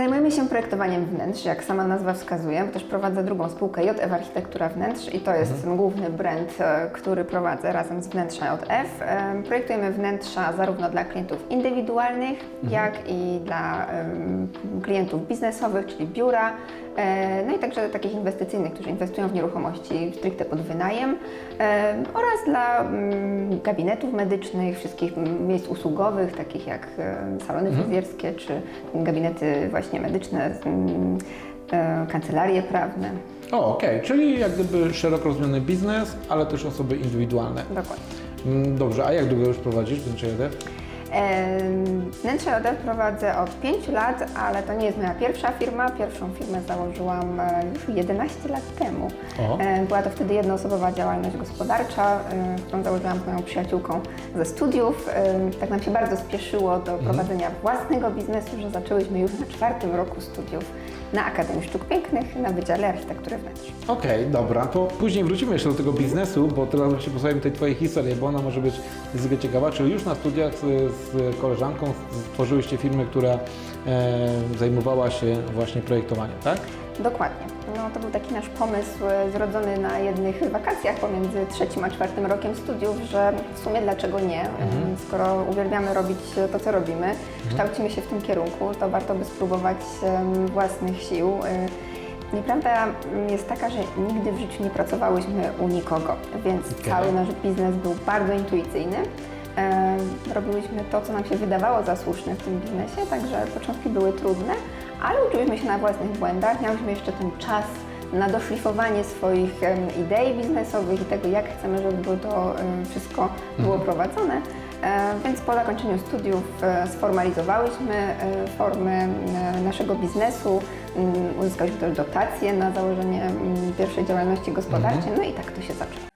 Zajmujemy się projektowaniem wnętrz, jak sama nazwa wskazuje, bo też prowadzę drugą spółkę JF Architektura Wnętrz i to jest ten główny brand, e, który prowadzę razem z wnętrza JF. Projektujemy wnętrza zarówno dla klientów indywidualnych, jak i dla em, klientów biznesowych, czyli biura, no i także takich inwestycyjnych, którzy inwestują w nieruchomości stricte pod wynajem e, oraz dla mm, gabinetów medycznych, wszystkich miejsc usługowych, takich jak e, salony fryzjerskie czy gabinety właśnie medyczne, mm, e, kancelarie prawne. O, okej, czyli jak gdyby szeroko rozumiany biznes, ale też osoby indywidualne. Dokładnie. Mm, Dobrze, a jak długo już prowadzisz? Em, Wnętrze JD prowadzę od 5 lat, ale to nie jest moja pierwsza firma. Pierwszą firmę założyłam e, już 11 lat temu. O. E, Była to wtedy jednoosobowa działalność gospodarcza, e, którą założyłam z moją przyjaciółką ze studiów. Tak nam się bardzo spieszyło do prowadzenia własnego biznesu, że zaczęłyśmy już na czwartym roku studiów na Akademii Sztuk Pięknych na Wydziale Architektury Wnętrz. Okej, dobra, to później wrócimy jeszcze do tego biznesu, bo teraz się posłuchajmy tej Twojej historii, bo ona może być niezwykle ciekawa. Czyli już na studiach z, z koleżanką stworzyłyście firmę, która e, zajmowała się właśnie projektowaniem, tak? Dokładnie. No, to był taki nasz pomysł e, zrodzony na jednych wakacjach pomiędzy trzecim a czwartym rokiem studiów, że w sumie dlaczego nie? E, Skoro uwielbiamy robić to, co robimy, kształcimy się w tym kierunku, to warto by spróbować własnych sił. E, Nieprawda jest taka, że nigdy w życiu nie pracowałyśmy u nikogo, więc Okej. cały nasz biznes był bardzo intuicyjny. E, Robiłyśmy to, co nam się wydawało za słuszne w tym biznesie, także początki były trudne, ale uczyłyśmy się na własnych błędach. Miałyśmy jeszcze ten czas na doszlifowanie swoich idei biznesowych i tego, jak chcemy, żeby to wszystko było prowadzone. E, Więc po zakończeniu studiów e, sformalizowałyśmy e, formę e, naszego biznesu, uzyskałyśmy też dotacje na założenie pierwszej działalności gospodarczej, no i tak to się zaczęło.